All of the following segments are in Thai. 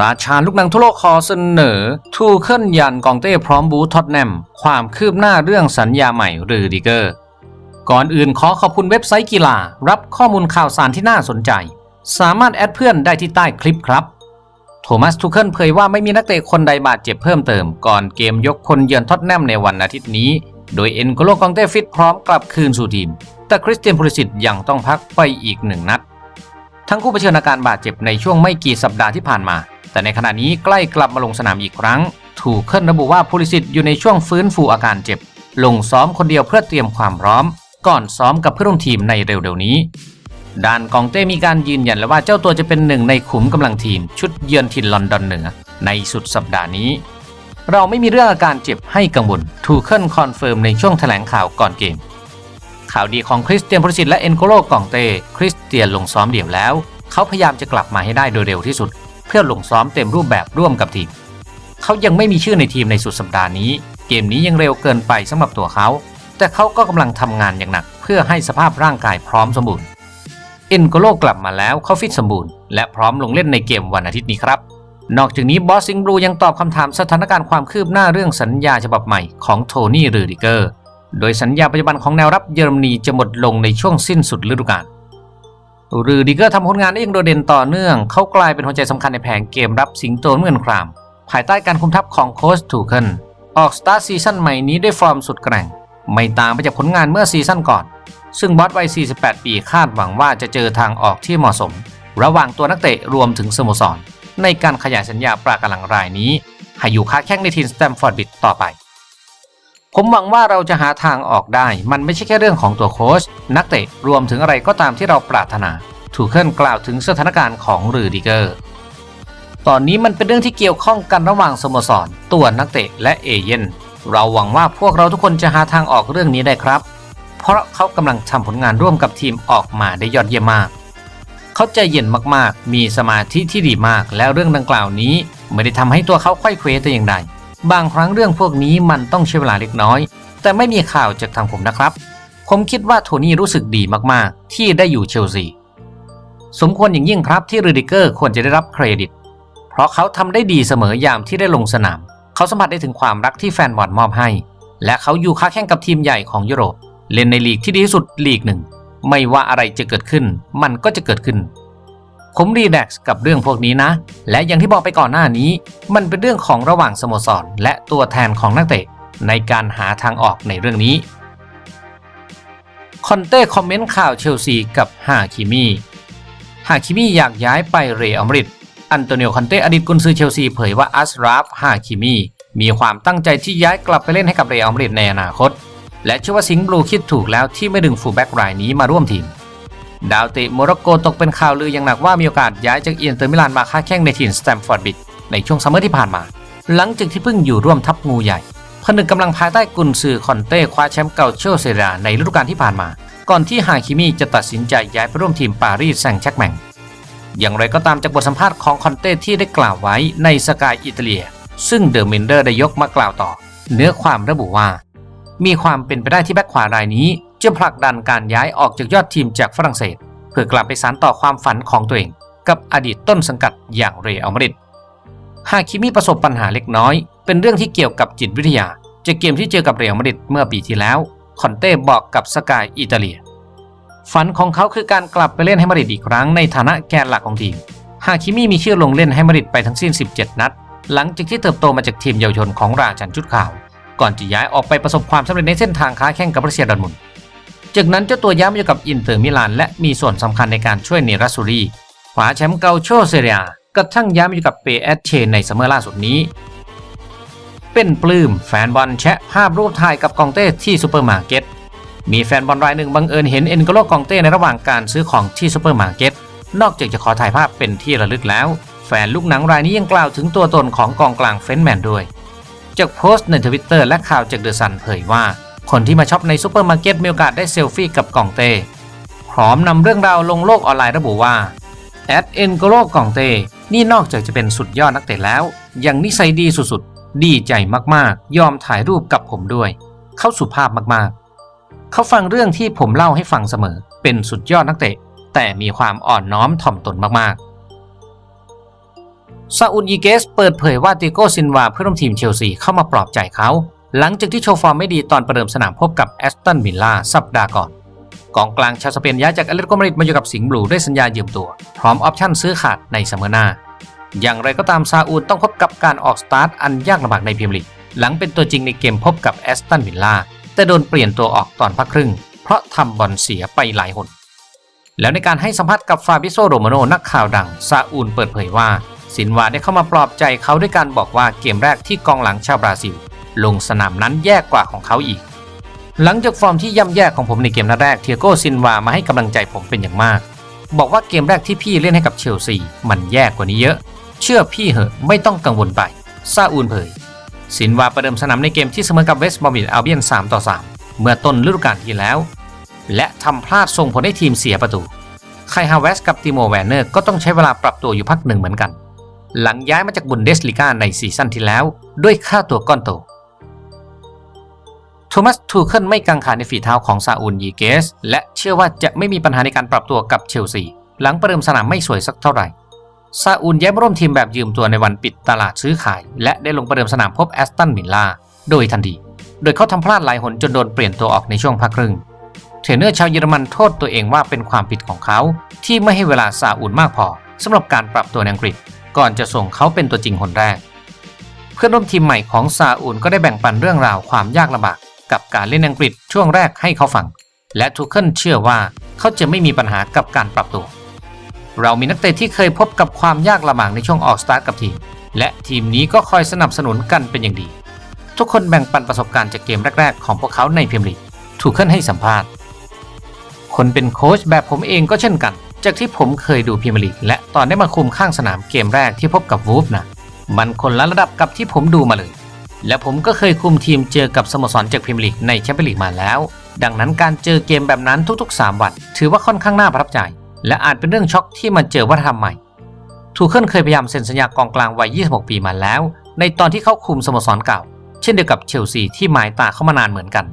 ราชาลูกหนังทั่วโลกขอเสนอ ทูเคิลยันกองเต้พร้อมบูทอตแนม ความคืบหน้าเรื่องสัญญาใหม่หรือดิเกอร์ ก่อนอื่นขอขอบคุณเว็บไซต์กีฬา รับข้อมูลข่าวสารที่น่าสนใจ สามารถแอดเพื่อนได้ที่ใต้คลิปครับ โทมัสทูเคิลเผยว่าไม่มีนักเตะคนใดบาดเจ็บเพิ่มเติม ก่อนเกมยกคนเยือนท็อตแนมในวันอาทิตย์นี้ โดยเอ็นโกโลกองเต้ฟิตพร้อมกลับคืนสู่ทีม แต่คริสเตียนพูลิสิตยังต้องพักไปอีกหนึ่งนัด ทั้งคู่เผชิญอาการบาดเจ็บในช่วงไม่กี่สัปดาห์ที่ผ่านมา แต่ในขณะนี้ใกล้กลับมาลงสนามอีกครั้ง ถูกเคิลระบุว่าพูลิสิตอยู่ในช่วงฟื้นฟูอาการเจ็บ ลงซ้อมคนเดียวเพื่อเตรียมความพร้อม ก่อนซ้อมกับเพื่อนร่วมทีมในเร็วๆนี้ด้านกองเต้มีการยืนยันแล้วว่าเจ้าตัวจะเป็นหนึ่งในขุมกำลังทีม ชุดเยือนถิ่นลอนดอนเหนือ ในสุดสัปดาห์นี้ เราไม่มีเรื่องอาการเจ็บให้กังวลทูเคิลคอนเฟิร์มในช่วงแถลงข่าวก่อนเกม ข่าวดีของคริสเตียนพริสิตและเอ็นโกโลกองเต้คริสเตียนลงซ้อมเดี่ยวแล้ว เขาพยายามจะกลับมาให้ได้โดยเร็วที่สุด เพื่อลงซ้อมเต็มรูปแบบร่วมกับทีม เขายังไม่มีชื่อในทีมในสุดสัปดาห์นี้ เกมนี้ยังเร็วเกินไปสำหรับตัวเขา แต่เขาก็กำลังทำงานอย่างหนัก เพื่อให้สภาพร่างกายพร้อมสมบูรณ์เอ็นโกโลกลับมาแล้วเขาฟิตสมบูรณ์และพร้อมลงเล่นในเกมวันอาทิตย์นี้ครับนอกจากนี้บอสซิงบลูยังตอบคำถามสถานการณ์ความคืบหน้าเรื่องสัญญาฉบับใหม่ของโทนี่รูดิเกอร์ โดยสัญญาปัจจุบันของแนวรับเยอรมนีจะหมดลงในช่วงสิ้นสุดฤดูกาล รูดิเกอร์ทำผลงานได้อย่างโดดเด่นต่อเนื่อง เขากลายเป็นหัวใจสำคัญในแผนเกมรับสิงโตเงินคราม ภายใต้การคุมทัพของโค้ชทูเคิลออกสตาร์ซีซั่นใหม่นี้ด้วยฟอร์มสุดแกร่ง ไม่ต่างไปจากผลงานเมื่อซีซั่นก่อน ซึ่งบอสวัย 48 ปีคาดหวังว่าจะเจอทางออกที่เหมาะสม ระหว่างตัวนักเตะรวมถึงสโมสร ในการขยายสัญญาปรากำลังรายนี้ให้อยู่ค้าแข้งในทีมสแตมฟอร์ดบิดต่อไป ผมหวังว่าเราจะหาทางออกได้ มันไม่ใช่แค่เรื่องของตัวโค้ชนักเตะรวมถึงอะไรก็ตามที่เราปรารถนาถูกเคลื่อนกล่าวถึงสถานการณ์ของรูดิเกอร์ ตอนนี้มันเป็นเรื่องที่เกี่ยวข้องกันระหว่างสโมสร ตัวนักเตะและเอเย่นเราหวังว่าพวกเราทุกคนจะหาทางออกเรื่องนี้ได้ครับ เพราะเขากำลังทำผลงานร่วมกับทีมออกมาได้ยอดเยี่ยมมาก เขาใจเย็นมากๆ มีสมาธิที่ดีมาก แล้วเรื่องดังกล่าวนี้ไม่ได้ทำให้ตัวเขาไขว้เขวแต่อย่างใด บางครั้งเรื่องพวกนี้มันต้องใช้เวลาเล็กน้อย แต่ไม่มีข่าวจากทางผมนะครับ ผมคิดว่าโทนี่รู้สึกดีมากๆ ที่ได้อยู่เชลซีสมควรอย่างยิ่งครับที่รูดิเกอร์ควรจะได้รับเครดิต เพราะเขาทำได้ดีเสมอยามที่ได้ลงสนาม เขาสัมผัสได้ถึงความรักที่แฟนบอลมอบให้ และเขาอยู่ค้าแข่งกับทีมใหญ่ของยุโรป เล่นในลีกที่ดีที่สุดลีกหนึ่ง ไม่ว่าอะไรจะเกิดขึ้น มันก็จะเกิดขึ้น ผมรีแลกซ์กับเรื่องพวกนี้นะ และอย่างที่บอกไปก่อนหน้านี้ มันเป็นเรื่องของระหว่างสโมสร และตัวแทนของนักเตะในการหาทางออกในเรื่องนี้คอนเต้คอมเมนต์ข่าวเชลซีกับฮาคิมีฮาคิมีอยากย้ายไปเรอัลมาดริดอันโตนิโอคอนเต้อดีตกุนซือเชลซีเผยว่าอัสราฟฮาคิมีมีความตั้งใจที่ย้ายกลับไปเล่นให้กับเรอัลมาดริดในอนาคต และเชื่อว่าสิงห์บลูคิดถูกแล้วที่ไม่ดึงฟูลแบ็กรายนี้มาร่วมทีม ดาวเตะโมร็อกโกตกเป็นข่าวลืออย่างหนักว่ามีโอกาสย้ายจากอินเตอร์มิลานมาค้าแข่งในทีมสแตมฟอร์ดบิดในช่วงซัมเมอร์ที่ผ่านมา หลังจากที่เพิ่งอยู่ร่วมทัพงูใหญ่ผนึกกำลังภายใต้กุนซือคอนเต้คว้าแชมป์เก่าเชลเซราในฤดูกาลที่ผ่านมา ก่อนที่ฮาคิมีจะตัดสินใจย้ายไปร่วมทีมปารีสแซงต์แชร์กแมงอย่างไรก็ตามจากบทสัมภาษณ์ของคอนเต้ที่ได้กล่าวไว้ในสกายอิตาเลีย ซึ่งเดอะมินเดอร์ได้ยกมากล่าวต่อ เนื้อความระบุว่า มีความเป็นไปได้ที่แบ็คขวารายนี้ จะผลักดันการย้ายออกจากยอดทีมจากฝรั่งเศส เพื่อกลับไปสานต่อความฝันของตัวเอง กับอดีตต้นสังกัดอย่างเรอัลมาดริดหากคิมีประสบปัญหาเล็กน้อย เป็นเรื่องที่เกี่ยวกับจิตวิทยาจากเกมที่เจอกับเรอัลมาดริดเมื่อปีที่แล้วคอนเต้บอกกับสกายอิตาเลีย ฝันของเขาคือการกลับไปเล่นให้มาดริดอีกครั้งในฐานะแกนหลักของทีมฮากคิมิมีชื่อลงเล่นให้มาดริดไปทั้งสิ้น 17 นัด หลังจากที่เติบโตมาจากทีมเยาวชนของราชันชุดขาว ก่อนจะย้ายออกไปประสบความสำเร็จในเส้นทางค้าแข่งกับรัสเซียดอร์ทมุน จากนั้นเจ้าตัวย้ายมาอยู่กับอินเตอร์มิลานและมีส่วนสำคัญในการช่วยเนรัสซูรีคว้าแชมป์เกาโชเซเรียกระทั่งย้ายมาอยู่กับเปเอสเชในซัมเมอร์ล่าสุดนี้ เป็นปลื้มแฟนบอลแชะภาพรูปถ่ายกับกองเต้ที่ซูเปอร์มาร์เก็ตมีแฟนบอลรายหนึ่งบังเอิญเห็นเอ็นโกโลกองเต้ในระหว่างการซื้อของที่ซูเปอร์มาร์เก็ตนอกจากจะขอถ่ายภาพเป็นที่ระลึกแล้ว แฟนลูกหนังรายนี้ยังกล่าวถึงตัวตนของกองกลางเฟนแมนด้วย จากโพสต์ในทวิตเตอร์และข่าวจากเดอะซันเผยว่า คนที่มาช็อปในซูเปอร์มาร์เก็ตมีโอกาสได้เซลฟี่กับกล่องเต พร้อมนำเรื่องราวลงโลกออนไลน์ระบุว่าแอดเอ็นโกโลกองเต นี่นอกจากจะเป็นสุดยอดนักเตะแล้ว ยังนิสัยดีสุดๆ ดีใจมากๆ ยอมถ่ายรูปกับผมด้วย เขาสุภาพมากๆ เขาฟังเรื่องที่ผมเล่าให้ฟังเสมอ เป็นสุดยอดนักเตะ แต่มีความอ่อนน้อมถ่อมตนมากๆซาอุลยีเกสเปิดเผยว่าติโกซินวาเพื่อนร่วมทีมเชลซีเข้ามาปลอบใจเขา หลังจากที่โชว์ฟอร์มไม่ดีตอนประเดิมสนามพบกับแอสตันวิลล่าสัปดาห์ก่อน กองกลางชาวสเปนย้ายจากแอตเลติโกมาดริดมาอยู่กับสิงห์บลูด้วยสัญญายืมตัว พร้อมออปชั่นซื้อขาดในซัมอหน้า อย่างไรก็ตามซาอุลต้องพบกับการออกสตาร์ทอันยากลำบากในพรีเมียร์ลีกหลังเป็นตัวจริงในเกมพบกับแอสตันวิลล่าแต่โดนเปลี่ยนตัวออกตอนพักครึ่ง เพราะทำบอลเสียไปหลายหนแล้วในการให้สัมภาษณ์กับฟาบิโซโรมาโนนักข่าวดังซาอูลเปิดเผยว่า สินวาได้เข้ามาปลอบใจเขาด้วยการบอกว่าเกมแรกที่กองหลังชาวบราซิล ลงสนามนั้นแย่กว่าของเขาอีก หลังจากฟอร์มที่ย่ำแย่ของผมในเกมนัดแรกเทียโกซินวามาให้กำลังใจผมเป็นอย่างมาก บอกว่าเกมแรกที่พี่เล่นให้กับเชลซีมันแย่กว่านี้เยอะ เชื่อพี่เหอะไม่ต้องกังวลไปซาอูลเผยสินวาประเดิมสนามในเกมที่เสมอกับเวสต์บอมิลอัลเบียน3ต่อ3เมื่อต้นฤดูกาลที่แล้ว และทำพลาดส่งผลให้ทีมเสียประตูไคฮาเวสกับติโมแวนเนอร์ก็ต้องใช้เวลาปรับตัวอยู่พักหนึ่งเหมือนกัน หลังย้ายมาจากบุนเดสลีกาในซีซั่นที่แล้ว ด้วยค่าตัวก้อนโต โทมัสทูเคิลไม่กังขาในฝีเท้าของซาอูลยีเกส และเชื่อว่าจะไม่มีปัญหาในการปรับตัวกับเชลซี หลังประเดิมสนามไม่สวยสักเท่าไหร่ซาอูลย้ายมาร่วมทีมแบบยืมตัวในวันปิดตลาดซื้อขาย และได้ลงประเดิมสนามพบแอสตันวิลล่าโดยทันที โดยเขาทำพลาดหลายหนจนโดนเปลี่ยนตัวออกในช่วงพักครึ่งเทรนเนอร์ชาวเยอรมันโทษตัวเองว่าเป็นความผิดของเขา ที่ไม่ให้เวลาซาอุลมากพอสำหรับการปรับตัวในอังกฤษ ก่อนจะส่งเขาเป็นตัวจริงคนแรก เพื่อนร่วมทีมใหม่ของซาอุลก็ได้แบ่งปันเรื่องราวความยากลำบาก กับการเล่นอังกฤษช่วงแรกให้เขาฟัง และทุกคนเชื่อว่าเขาจะไม่มีปัญหากับการปรับตัว เรามีนักเตะที่เคยพบกับความยากลำบากในช่วงออกสตาร์ทกับทีม และทีมนี้ก็คอยสนับสนุนกันเป็นอย่างดี ทุกคนแบ่งปันประสบการณ์จากเกมแรก ๆ ของพวกเขาในพรีเมียร์ลีกถูกขึ้นให้สัมภาษณ์ คนเป็นโค้ชแบบผมเองก็เช่นกัน จากที่ผมเคยดูพรีเมียร์ลีกและตอนได้มาคุมข้างสนามเกมแรกที่พบกับวูฟนะมันคนละระดับกับที่ผมดูมาเลย และผมก็เคยคุมทีมเจอกับสโมสรจากพรีเมียร์ลีกในแชมเปี้ยนลีกมาแล้ว ดังนั้นการเจอเกมแบบนั้นทุกๆ 3 วัน ถือว่าค่อนข้างน่าประทับใจ และอาจเป็นเรื่องช็อกที่มาเจอวัฒนธรรมใหม่ ทูเคิลเคยพยายามเซ็นสัญญากองกลางวัย 26 ปีมาแล้ว ในตอนที่เขาคุมสโมสรเก่า เช่นเดียวกับเชลซีที่หมายตาเข้ามานานเหมือนกัน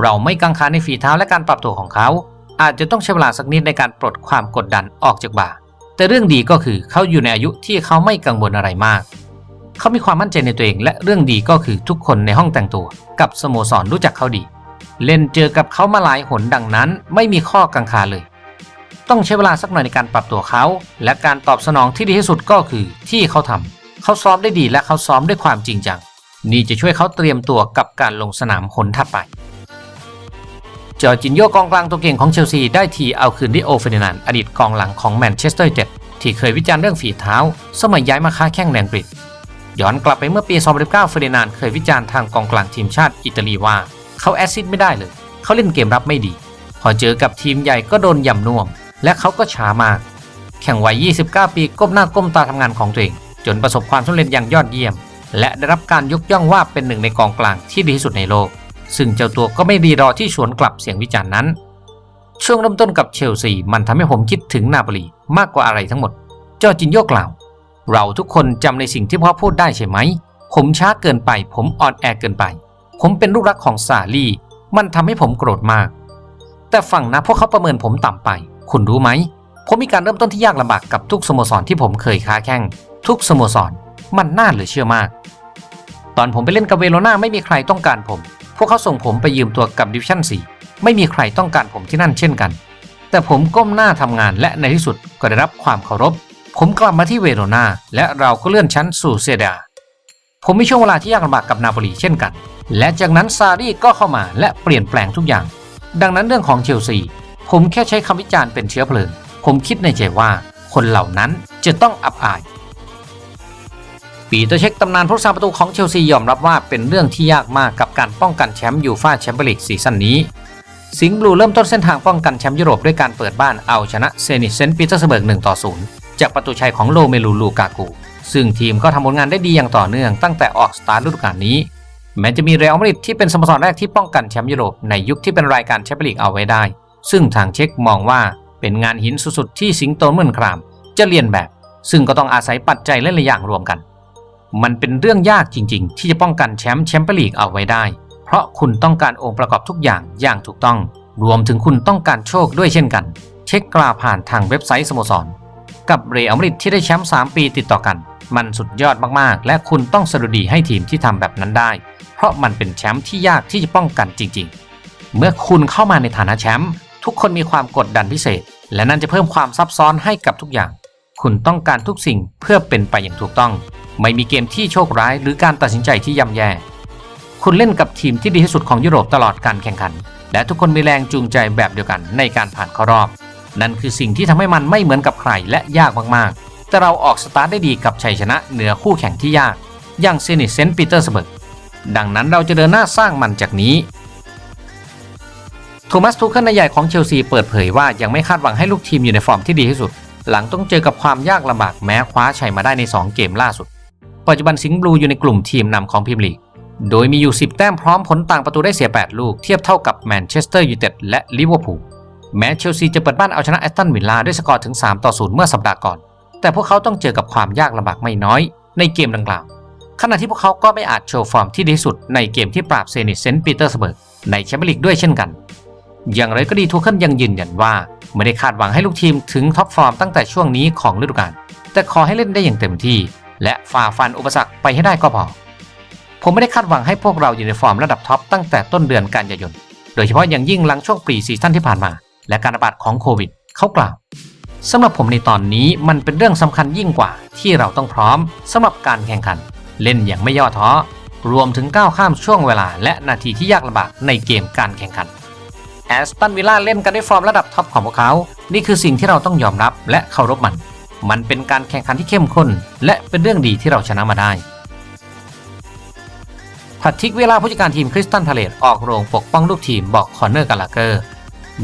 เราไม่กังขาในฝีเท้าและการปรับตัวของเขา อาจจะต้องใช้เวลาสักนิดในการปลดความกดดันออกจากบ่าแต่เรื่องดีก็คือเขาอยู่ในอายุที่เขาไม่กังวลอะไรมาก เขามีความมั่นใจในตัวเอง และเรื่องดีก็คือทุกคนในห้องแต่งตัว กับสโมสรรู้จักเขาดี เล่นเจอกับเขามาหลายหนดังนั้น ไม่มีข้อกังขาเลย ต้องใช้เวลาสักหน่อยในการปรับตัวเขา และการตอบสนองที่ดีที่สุดก็คือที่เขาทำเขาซ้อมได้ดีและเขาซ้อมด้วยความจริงจัง นี่จะช่วยเขาเตรียมตัวกับการลงสนามหนถัดไปจอร์จินโยกองกลางตัวเก่งของเชลซีได้ทีเอาคืนดิโอเฟร์ดินานด์อดีตกองหลังของแมนเชสเตอร์ยูไนเต็ดที่เคยวิจารณ์เรื่องฝีเท้า สมัยย้ายมาค้าแข้งในอังกฤษ ย้อนกลับไปเมื่อปี 2019 เฟอร์ดินานเคยวิจารณ์ทางกองกลางทีมชาติอิตาลีว่า เขาแอซซิดไม่ได้เลย เขาเล่นเกมรับไม่ดี พอเจอกับทีมใหญ่ก็โดนย่ำน่วม และเขาก็ช้ามาก แข่งวัย 29 ปีก้มหน้าก้มตาทำงานของตัวเอง จนประสบความสำเร็จอย่างยอดเยี่ยม และได้รับการยกย่องว่าเป็นหนึ่งในกองกลางที่ดีที่สุดในโลก ซึ่งเจ้าตัวก็ไม่รีรอที่สวนกลับเสียงวิจารณ์นั้น ช่วงเริ่มต้นกับเชลซีมันทำให้ผมคิดถึงนาโปลีมากกว่าอะไรทั้งหมดจอจินโยกล่าว เราทุกคนจำในสิ่งที่พ่อพูดได้ใช่ไหม ผมช้าเกินไป ผมอ่อนแอเกินไป ผมเป็นลูกรักของซาลีมันทำให้ผมโกรธมาก แต่ฝั่งนะพวกเขาประเมินผมต่ำไป คุณรู้ไหม ผมมีการเริ่มต้นที่ยากลำบากกับทุกสโมสรที่ผมเคยค้าแข่ง ทุกสโมสร มันน่าเหลือเชื่อมาก ตอนผมไปเล่นกับเวโรนาไม่มีใครต้องการผม พวกเขาส่งผมไปยืมตัวกับดิวิชั่น4ไม่มีใครต้องการผมที่นั่นเช่นกัน แต่ผมก้มหน้าทำงานและในที่สุดก็ได้รับความเคารพ ผมกลับมาที่เวโรนาและเราก็เลื่อนชั้นสู่เซเดาผมมีช่วงเวลาที่ยากลำบากกับนาโปลีเช่นกัน และจากนั้นซารีก็เข้ามาและเปลี่ยนแปลงทุกอย่าง ดังนั้นเรื่องของเชลซี ผมแค่ใช้คำวิจารณ์เป็นเชื้อเพลิง ผมคิดในใจว่าคนเหล่านั้นจะต้องอับอาย ปีเตอร์เช็คตำนานผู้รักษาประตูของเชลซียอมรับว่าเป็นเรื่องที่ยากมากกับการป้องกันแชมป์ยูฟ่าแชมเปี้ยนลีกซีซั่นนี้ สิงห์บลูเริ่มต้นเส้นทางป้องกันแชมป์ยุโรปด้วยการเปิดบ้านเอาชนะเซนิตเซนต์ปีเตอร์สเบิร์ก1ต่อ0 จากประตูชัยของโลเมลูลูกากูซึ่งทีมก็ทำผลงานได้ดีอย่างต่อเนื่องตั้งแต่ออกสตาร์ทฤดูกาลนี้ แม้จะมีเรอัลมาดริดที่เป็นสโมสรแรกที่ป้องกันแชมป์ยุโรปในยุคที่เป็นรายการแชมเปี้ยนลีกเอาไว้ได้ ซึ่งทางเช็คมองว่าเป็นงานหินสุดๆที่สิงโตเมือนคราม จะเรียนแบบ ซึ่งก็ต้องอาศัยปัจจัยหลายๆอย่างรวมกัน มันเป็นเรื่องยากจริง ๆ ที่จะป้องกันแชมป์แชมเปี้ยนลีกเอาไว้ได้ เพราะคุณต้องการองค์ประกอบทุกอย่างอย่างถูกต้อง รวมถึงคุณต้องการโชคด้วยเช่นกัน เช็คกล่าวผ่านทางเว็บไซต์สโมสร กับเรอัลมาดริดที่ได้แชมป์3ปีติดต่อกัน มันสุดยอดมากๆ และคุณต้องสะดุดีให้ทีมที่ทำแบบนั้นได้ เพราะมันเป็นแชมป์ที่ยากที่จะป้องกันจริง ๆ เมื่อคุณเข้ามาในฐานะแชมป์ทุกคนมีความกดดันพิเศษ และนั่นจะเพิ่มความซับซ้อนให้กับทุกอย่าง คุณต้องการทุกสิ่งเพื่อเป็นไปอย่างถูกต้อง ไม่มีเกมที่โชคร้ายหรือการตัดสินใจที่ย่ำแย่ คุณเล่นกับทีมที่ดีที่สุดของยุโรปตลอดการแข่งขัน และทุกคนมีแรงจูงใจแบบเดียวกันในการผ่านเข้ารอบ นั่นคือสิ่งที่ทำให้มันไม่เหมือนกับใครและยากมากๆ แต่เราออกสตาร์ทได้ดีกับชัยชนะเหนือคู่แข่งที่ยาก อย่างเซนิตเซนต์ปีเตอร์สเบิร์กดังนั้นเราจะเดินหน้าสร้างมันจากนี้โทมัสทูเคิลนายใหญ่ของเชลซีเปิดเผยว่ายังไม่คาดหวังให้ลูกทีมอยู่ในฟอร์มที่ดีที่สุด หลังต้องเจอกับความยากลำบากแม้คว้าชัยมาได้ใน 2 เกมล่าสุด ปัจจุบันสิงห์บลูอยู่ในกลุ่มทีมนำของพรีเมียร์ลีก โดยมีอยู่ 10 แต้มพร้อมผลต่างประตูได้เสีย 8 ลูกเทียบเท่ากับแมนเชสเตอร์ยูไนเต็ดและลิเวอร์พูล แม้เชลซีจะเปิดบ้านเอาชนะแอสตันวิลล่าด้วยสกอร์ถึง 3 ต่อ 0 เมื่อสัปดาห์ก่อน แต่พวกเขาต้องเจอกับความยากลำบากไม่น้อยในเกมดังกล่าว ขณะที่พวกเขาก็ไม่อาจโชว์ฟอร์มที่ดีสุดในเกมที่ปราบเซนิตเซนต์ปีเตอร์สเบิร์กในแชมเปี้ยนลีกด้วยเช่นกัน อย่างไรก็ดีทูเคิลยังยืนยันว่า ไม่ได้คาดหวังให้ลูกทีมถึงท็อปฟอร์มตั้งแต่ช่วงนี้ของฤดูกาล แต่ขอให้เล่นได้อย่างเต็มที่ และฝ่าฟันอุปสรรคไปให้ได้ก็พอ ผมไม่ได้คาดหวังให้พวกเราอยู่ในฟอร์มระดับท็อปตั้งแต่ต้นเดือนกันยายน โดยเฉพาะอย่างยิ่งหลังช่วงปรีซีซั่นที่ผ่านมา และการระบาดของโควิด เขากล่าวสำหรับผมในตอนนี้มันเป็นเรื่องสำคัญยิ่งกว่าที่เราต้องพร้อมสำหรับการแข่งขัน เล่นอย่างไม่ย่อท้อ รวมถึงก้าวข้ามช่วงเวลา และนาทีที่ยากลำบากในเกมการแข่งขันแอสตันวิลล่าเล่นกันด้วยฟอร์มระดับท็อปของพวกเขา นี่คือสิ่งที่เราต้องยอมรับและเคารพมัน มันเป็นการแข่งขันที่เข้มข้น และเป็นเรื่องดีที่เราชนะมาได้พัททิกเวลาผู้จัดการทีมคริสตันพาเลตออกโรงปกป้องลูกทีมบอกคอนเนอร์กาลาเกอร์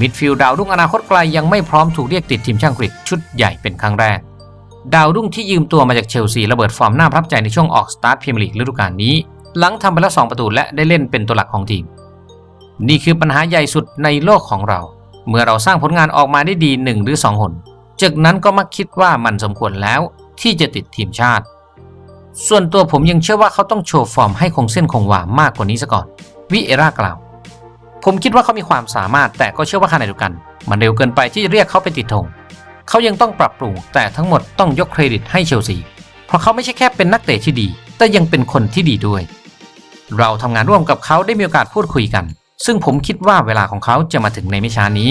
มิดฟิลด์ดาวรุ่งอนาคตไกลยังไม่พร้อมถูกเรียกติดทีมช่างกรีกชุดใหญ่เป็นครั้งแรก ดาวรุ่งที่ยืมตัวมาจากเชลซีระเบิดฟอร์มน่าประทับใจในช่วงออกสตาร์ทพรีเมียร์ลีกฤดูกาลนี้ หลังทำไปแล้ว2ประตูและได้เล่นเป็นตัวหลักของทีม นี่คือปัญหาใหญ่สุดในโลกของเรา เมื่อเราสร้างผลงานออกมาได้ดี1หรือ2หนจากนั้นก็มักคิดว่ามันสมควรแล้วที่จะติดทีมชาติ ส่วนตัวผมยังเชื่อว่าเขาต้องโชว์ฟอร์มให้คงเส้นคงวามากกว่านี้ซะก่อน วิเอรากล่าว ผมคิดว่าเขามีความสามารถ แต่ก็เชื่อว่าขณะเดียวกัน มันเร็วเกินไปที่จะเรียกเขาไปติดธงเขายังต้องปรับปรุงแต่ทั้งหมดต้องยกเครดิตให้เชลซีเพราะเขาไม่ใช่แค่เป็นนักเตะที่ดี แต่ยังเป็นคนที่ดีด้วย เราทำงานร่วมกับเขาได้มีโอกาสพูดคุยกัน ซึ่งผมคิดว่าเวลาของเขาจะมาถึงในไม่ช้านี้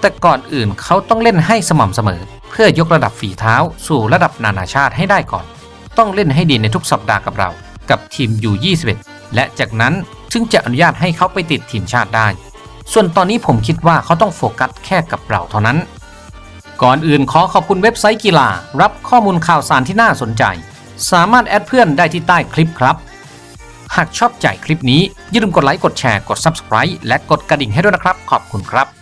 แต่ก่อนอื่นเขาต้องเล่นให้สม่ำเสมอ เพื่อยกระดับฝีเท้า สู่ระดับนานาชาติให้ได้ก่อน ต้องเล่นให้ดีในทุกสัปดาห์กับเรา กับทีมยู21และจากนั้น ถึงจะอนุญาตให้เขาไปติดทีมชาติได้ ส่วนตอนนี้ผมคิดว่าเขาต้องโฟกัสแค่กับเราเท่านั้น ก่อนอื่นขอขอบคุณเว็บไซต์กีฬา รับข้อมูลข่าวสารที่น่าสนใจ สามารถแอดเพื่อนได้ที่ใต้คลิปครับ หากชอบใจคลิปนี้อย่าลืมกดไลค์กดแชร์กด Subscribe และกดกระดิ่งให้ด้วยนะครับ ขอบคุณครับ